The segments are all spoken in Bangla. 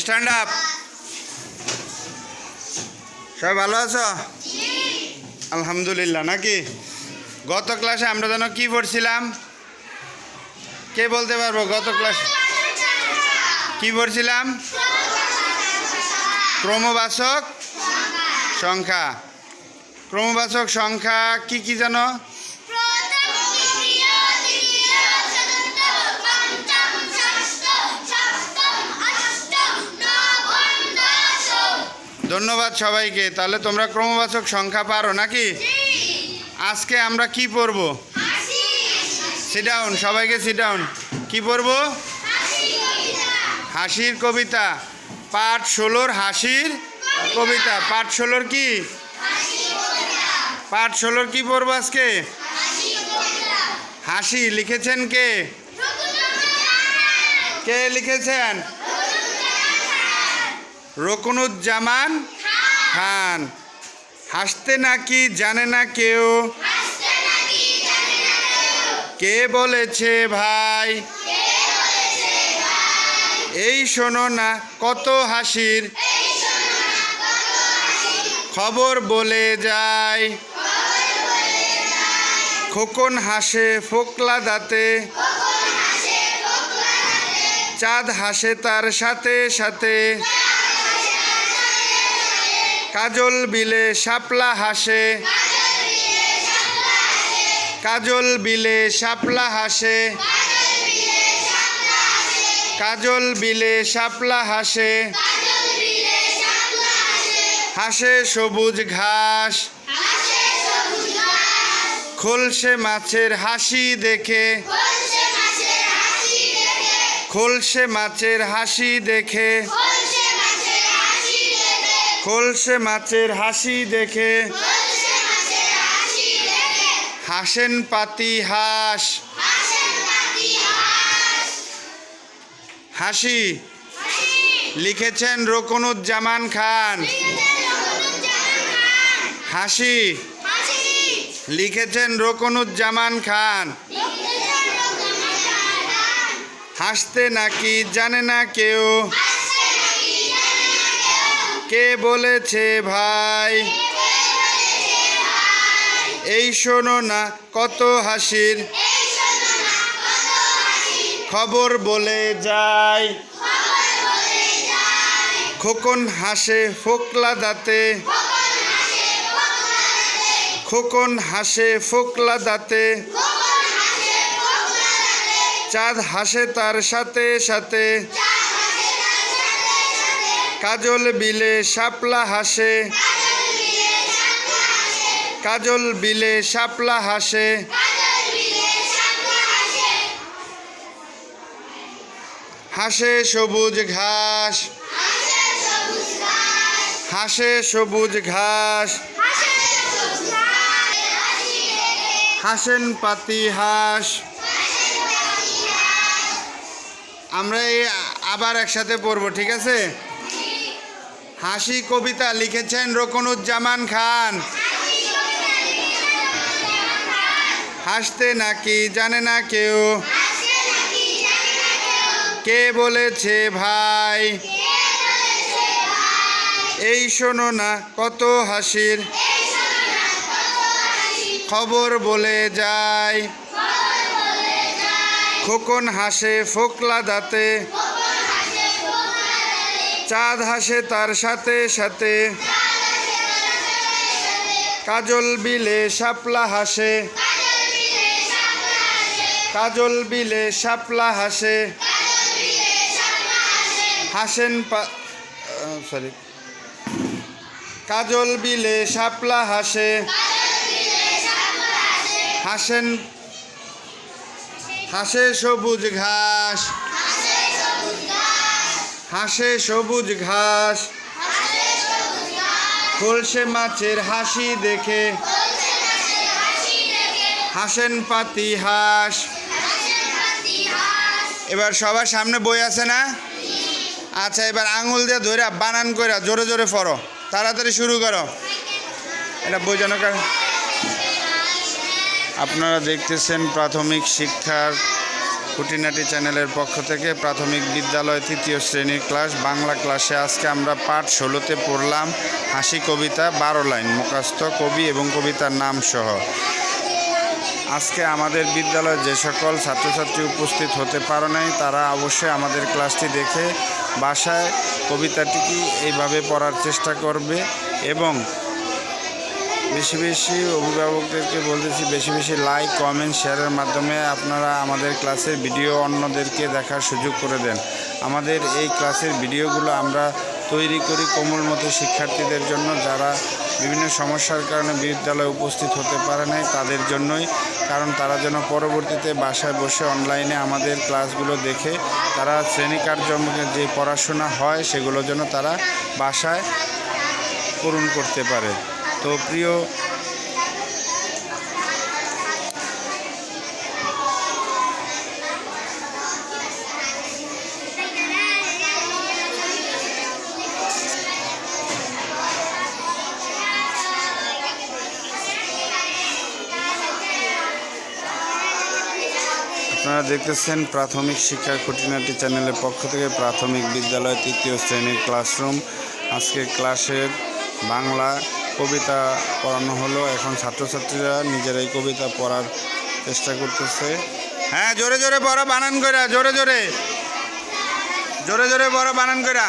স্ট্যান্ড আপ সবাই ভালো আছো? আলহামদুলিল্লাহ, নাকি? গত ক্লাসে আমরা যেন কি পড়ছিলাম? কে বলতে পারব গত ক্লাস কি পড়ছিলাম? ক্রমবাচক সংখ্যা। ক্রমবাচক সংখ্যা কি কি জানো? ধন্যবাদ সবাইকে। তাহলে তোমরা ক্রমবাচক সংখ্যা পারো নাকি? আজকে আমরা কি পড়ব? সিডাউন সবাইকে সিডাউন কি পড়ব? হাসির কবিতা। পাঠ ষোলোর হাসির কবিতা। পাঠ ষোলোর কি? পাঠ ষোলোর কি পড়ব আজকে? হাসি লিখেছেন কে? কে লিখেছেন? রকুনুজ্জামান খান। হাসতে নাকি জানে না কেউ? কে বলেছে ভাই? এই শোনো না কত হাসির। খবর বলে যায়। খোকন হাসে ফোকলা দাঁতে। চাঁদ হাসে তার সাথে সাথে। কাজল বিলে শাপলা হাসে। কাজল বিলে শাপলা হাসে। কাজল বিলে শাপলা হাসে। হাসে সবুজ ঘাস। খোলসে মাছের হাসি দেখে। খোলসে মাছের হাসি দেখে। খোলসে মাছের হাসি দেখে। হাসেন পাতি হাস। হাসি। লিখেছেন রকনুজ্জামান খান। হাসি। লিখেছেন রকনুজ্জামান খান। হাসতে নাকি জানে না কেউ। কে বলেছে ভাই? এই শোনো না কত হাসির। খবর বলে যায়। খোকন হাসে ফোকলা দাঁতে। খোকন হাসে ফোকলা দাঁতে। চাঁদ হাসে তার সাথে সাথে। কাজল বিলে শাপলা হাসে। কাজল বিলে শাপলা হাসে। হাসে সবুজ ঘাস। হাসে সবুজ ঘাস। হাসেন পাতি হাঁস। আমরা এই আবার একসাথে পড়ব, ঠিক আছে? হাসি কবিতা লিখেছেন রকনুজ্জামান খান। হাসতে নাকি জানে না কেউ। কে বলেছে ভাই? এই শোনো না কত হাসির। খবর বলে যায়। খোকন হাসে ফোকলা দাঁতে। চাঁদ হাসে তার সাথে সাথে। কাজল বিলে শাপলা হাসে। কাজল বিলে শাপলা হাসে। হাসেন সরি কাজল বিলে শাপলা হাসে। হাসেন, হাসে সবুজ ঘাস। হাসে সবুজ ঘাস। খোলসে মাছের হাসি দেখে। হাসেন পাতি হাঁস। এবার সবার সামনে বই আছে না? আচ্ছা এবার আঙুল দিয়ে ধরে বানান করে জোরে জোরে পড়ো। তাড়াতাড়ি শুরু করো। এটা বোঝানো কার আপনারা দেখতেছেন প্রাথমিক শিক্ষার খুঁটিনাটি চ্যানেলের পক্ষ থেকে প্রাথমিক বিদ্যালয় তৃতীয় শ্রেণির ক্লাস, বাংলা ক্লাসে আজকে আমরা পাঠ ষোলোতে পড়লাম, হাসি কবিতা, বারো লাইন মুখাস্ত কবি এবং কবিতার নাম সহ। আজকে আমাদের বিদ্যালয়ে যে সকল ছাত্রছাত্রী উপস্থিত হতে পারে নাই, তারা অবশ্যই আমাদের ক্লাসটি দেখে বাসায় কবিতাটিকে এইভাবে পড়ার চেষ্টা করবে এবং বেশি বেশি অভিভাবকদেরকে বলতেছি, বেশি বেশি লাইক কমেন্ট শেয়ারের মাধ্যমে আপনারা আমাদের ক্লাসের ভিডিও অন্যদেরকে দেখার সুযোগ করে দেন। আমাদের এই ক্লাসের ভিডিওগুলো আমরা তৈরি করি কোমল মতো শিক্ষার্থীদের জন্য যারা বিভিন্ন সমস্যার কারণে বিদ্যালয়ে উপস্থিত হতে পারে নাই তাদের জন্যই, কারণ তারা যেন পরবর্তীতে বাসায় বসে অনলাইনে আমাদের ক্লাসগুলো দেখে তারা শ্রেণি কার্যক্রমে যে পড়াশোনা হয় সেগুলো যেন তারা বাসায় পূরণ করতে পারে। তো প্রিয় আপনারা দেখতেছেন প্রাথমিক শিক্ষা খুঁটিনাটি চ্যানেলের পক্ষ থেকে প্রাথমিক বিদ্যালয় তৃতীয় শ্রেণির ক্লাসরুম। আজকে ক্লাসের বাংলা কবিতা পড়ানো হলো। এখন ছাত্রছাত্রীরা নিজেরাই কবিতা পড়ার চেষ্টা করতেছে। হ্যাঁ জোরে জোরে বড় বানান করা জোরে জোরে। জোরে জোরে বড় বানান কইরা।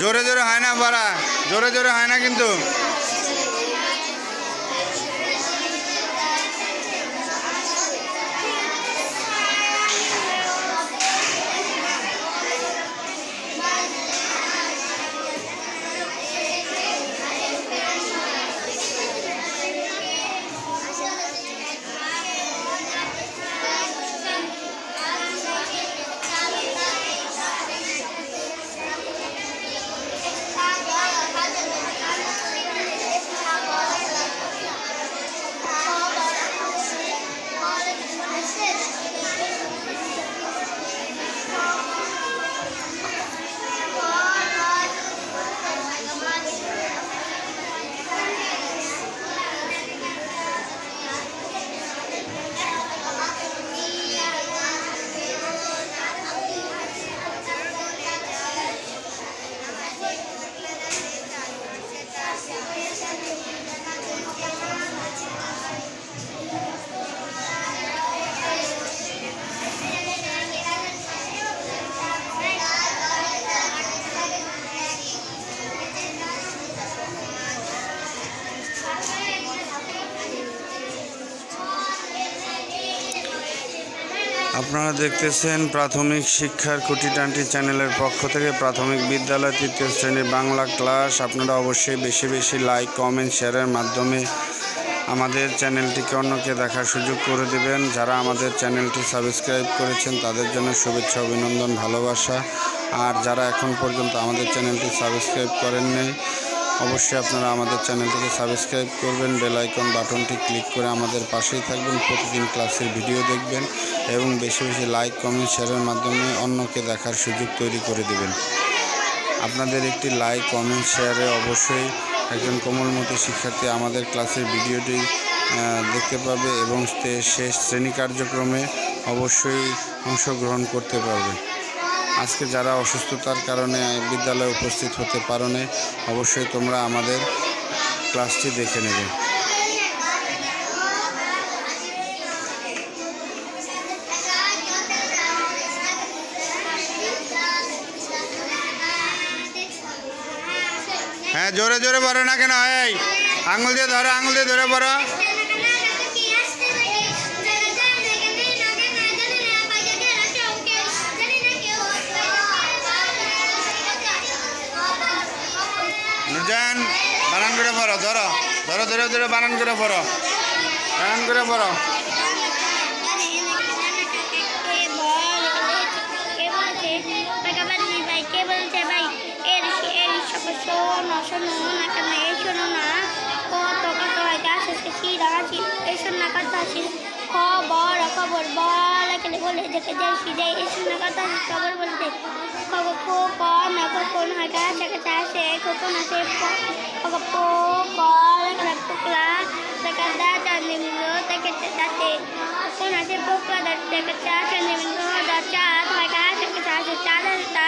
জোরে জোরে হয় না বাড়া জোরে জোরে হয় না কিন্তু। আপনারা দেখতেছেন প্রাথমিক শিক্ষার খুঁটিটানটি চ্যানেলের পক্ষ থেকে প্রাথমিক বিদ্যালয় তৃতীয় শ্রেণির বাংলা ক্লাস। আপনারা অবশ্যই বেশি বেশি লাইক, কমেন্ট, শেয়ারের মাধ্যমে আমাদের চ্যানেলটিকে অন্যকে দেখার সুযোগ করে দেবেন। যারা আমাদের চ্যানেলটি সাবস্ক্রাইব করেছেন, তাদের জন্য শুভেচ্ছা, অভিনন্দন, ভালোবাসা। আর যারা এখন পর্যন্ত আমাদের চ্যানেলটি সাবস্ক্রাইব করেন করেননি অবশ্যই আপনারা আমাদের চ্যানেলটিকে সাবস্ক্রাইব করবেন, বেল বাটনটি ক্লিক করে আমাদের পাশেই থাকবেন, প্রতিদিন ক্লাসের ভিডিও দেখবেন এবং বেশি বেশি লাইক, কমেন্ট, শেয়ারের মাধ্যমে অন্যকে দেখার সুযোগ তৈরি করে দেবেন। আপনাদের একটি লাইক, কমেন্ট, শেয়ারে অবশ্যই একজন কোমলমতি শিক্ষার্থী আমাদের ক্লাসের ভিডিওটি দেখতে পাবে এবং শেষ শ্রেণি কার্যক্রমে অবশ্যই অংশগ্রহণ করতে পারবে। আজকে যারা অসুস্থতার কারণে বিদ্যালয়ে উপস্থিত হতে পারো অবশ্যই তোমরা আমাদের ক্লাসটি দেখে নেবে। হ্যাঁ জোরে জোরে পড়ো না কেন? এই, আঙুল দিয়ে ধরো, আঙুল দিয়ে ধরে পড়ো নুজান বানান করে পড়ো, ধরো ধরো, ধরে ধরে, বানান করে পড়ো। বানান করে পড়ো। খবর খবর, বল। ছেলে বলে দেখে যায় সিজাই এসে নাকাতা খবর বলতে খবর পো ক নাক কোন হাকা সাকাতা সে কোকো না সে খবর পো ক রাকুকলা সাকাতা চান্দি মিলো তাকে তাতে কোন আছে পোকলা দাঁত দেখা চা চান্দি মিলো দাঁত চা হাকা সাকাতা সে চা